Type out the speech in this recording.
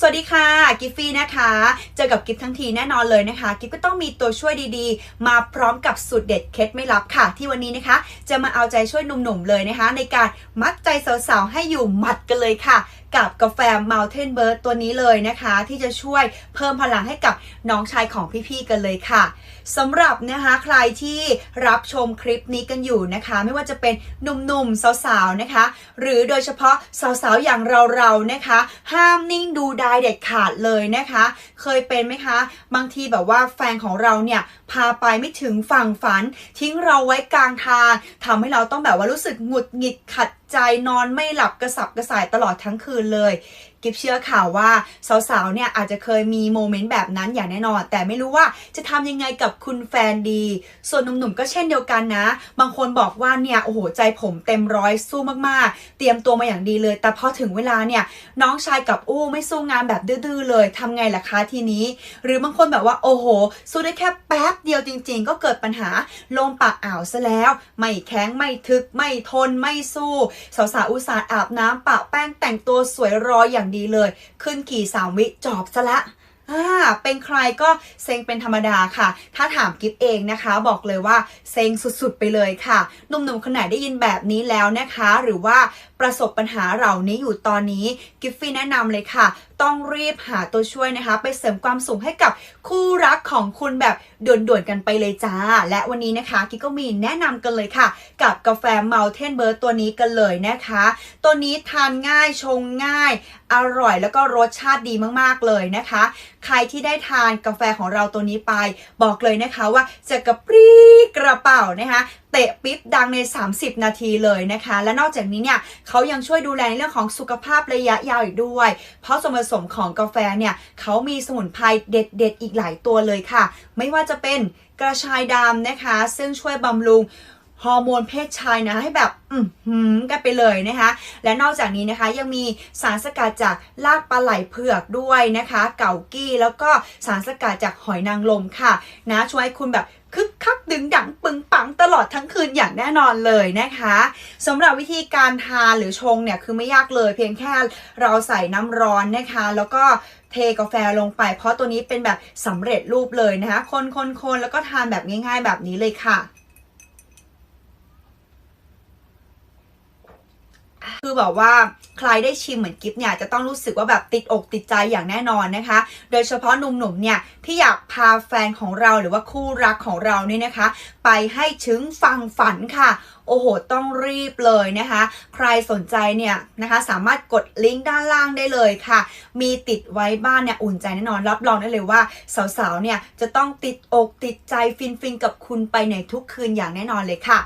สวัสดีค่ะ กิฟฟี่นะคะ เจอกับกิฟทั้งทีแน่นอนเลยนะคะ กิฟก็ต้องมีตัวช่วยดีๆ มาพร้อมกับสูตรเด็ดเคล็ดไม่ลับค่ะ ที่วันนี้นะคะ จะมาเอาใจช่วยหนุ่มๆเลยนะคะ ในการมัดใจสาวๆให้อยู่หมัดกันเลยค่ะกับกาแฟ Mountain Bird ตัวนี้เลยนะคะ ที่จะช่วยเพิ่มพลังให้กับน้องชายของพี่ๆกันเลยค่ะสำหรับนะคะใครที่รับชมคลิปนี้กันอยู่นะคะ ไม่ว่าจะเป็นหนุ่มๆสาวๆนะคะ หรือโดยเฉพาะสาวๆอย่างเราๆนะคะ ห้ามนิ่งดูดายเด็ดขาดเลยนะคะ เคยเป็นไหมคะ บางทีแบบว่าแฟนของเราเนี่ยพาไปไม่ถึงฝั่งฝัน ทิ้งเราไว้กลางทางทำให้เราต้องแบบว่ารู้สึกหงุดหงิดขัดใจนอนไม่หลับกระสับกระส่ายตลอดทั้งคืนเลยกิฟเชื่อข่าวว่าสาวๆ เนี่ยอาจจะเคยมีโมเมนต์แบบนั้นอย่างแน่นอน แต่ไม่รู้ว่าจะทำยังไงกับคุณแฟนดี ส่วนหนุ่มๆ ก็เช่นเดียวกันนะ บางคนบอกว่าเนี่ย โอ้โห ใจผมเต็มร้อยสู้มากๆ เตรียมตัวมาอย่างดีเลย แต่พอถึงเวลาเนี่ย น้องชายกับอู้ไม่สู้งานแบบดื้อๆ เลยทำไงล่ะคะทีนี้ หรือบางคนแบบว่าโอ้โห สู้ได้แค่แป๊บเดียวจริง ๆ ก็เกิดปัญหาลมปากอ่าวซะแล้ว ไม่แข็งไม่ทึกไม่ทนไม่สู้สาวๆอุตส่าห์อาบน้ำปะแป้งแต่งตัวสวยรออย่างดีเลย ขึ้นขี่สามวิจอบซะละ อ่าเป็นใครก็เซ็งเป็นธรรมดาค่ะ ถ้าถามกิฟเองนะคะ บอกเลยว่าเซ็งสุดๆไปเลยค่ะหนุ่มๆคนไหนได้ยินแบบนี้แล้วนะคะ หรือว่าประสบปัญหาเหล่านี้อยู่ตอนนี้กิฟฟี่แนะนำเลยค่ะ ต้องรีบหาตัวช่วยนะคะ ไปเสริมความสุขให้กับคู่รักของคุณแบบด่วนๆกันไปเลยจ้า และวันนี้นะคะกิฟก็มีแนะนำกันเลยค่ะ กับกาแฟ Mountain Bird ตัวนี้กันเลยนะคะ ตัวนี้ทานง่ายชงง่าย อร่อยแล้วก็รสชาติดีมากๆเลยนะคะ ใครที่ได้ทานกาแฟของเราตัวนี้ไป บอกเลยนะคะว่าจะกระปรี้กระเป๋านะคะเตะปิ๊บดังใน 30 นาทีเลยนะคะ และนอกจากนี้เนี่ยเขายังช่วยดูแลในเรื่องของสุขภาพระยะยาวอีกด้วย เพราะส่วนผสมของกาแฟเนี่ยเขามีสมุนไพรเด็ด ๆ อีกหลายตัวเลยค่ะ ไม่ว่าจะเป็นกระชายดำนะคะ ซึ่งช่วยบำรุงฮอร์โมนเพศชายนะให้แบบ กันไปเลยนะคะ และนอกจากนี้นะคะยังมีสารสกัดจากรากปลาไหลเผือกด้วยนะคะ เก่ากี้แล้วก็สารสกัดจากหอยนางรมค่ะ นะช่วยคุณแบบคึกคักดึงดังปึงปังตลอดทั้งคืนอย่างแน่นอนเลยนะคะสำหรับวิธีการทานหรือชงเนี่ยคือไม่ยากเลยเพียงแค่เราใส่น้ำร้อนนะคะ แล้วก็เทกาแฟลงไป เพราะตัวนี้เป็นแบบสำเร็จรูปเลยนะคะ คนคนคนแล้วก็ทานแบบง่าย ๆ แบบนี้เลยค่ะ คือแบบว่าใครได้ชิมเหมือนกิฟเนี่ยจะต้องรู้สึกว่าแบบติดอกติดใจอย่างแน่นอนนะคะ โดยเฉพาะหนุ่มๆเนี่ยที่อยากพาแฟนของเราหรือว่าคู่รักของเราเนี่ยนะคะ ไปให้ถึงฟังฝันค่ะโอ้โห ต้องรีบเลยนะคะ ใครสนใจเนี่ยนะคะ สามารถกดลิงก์ด้านล่างได้เลยค่ะ มีติดไว้บ้านเนี่ยอุ่นใจแน่นอน รับรองได้เลยว่า สาวๆ เนี่ยจะต้องติดอกติดใจฟินๆ กับคุณไปในทุกคืนอย่างแน่นอนเลยค่ะ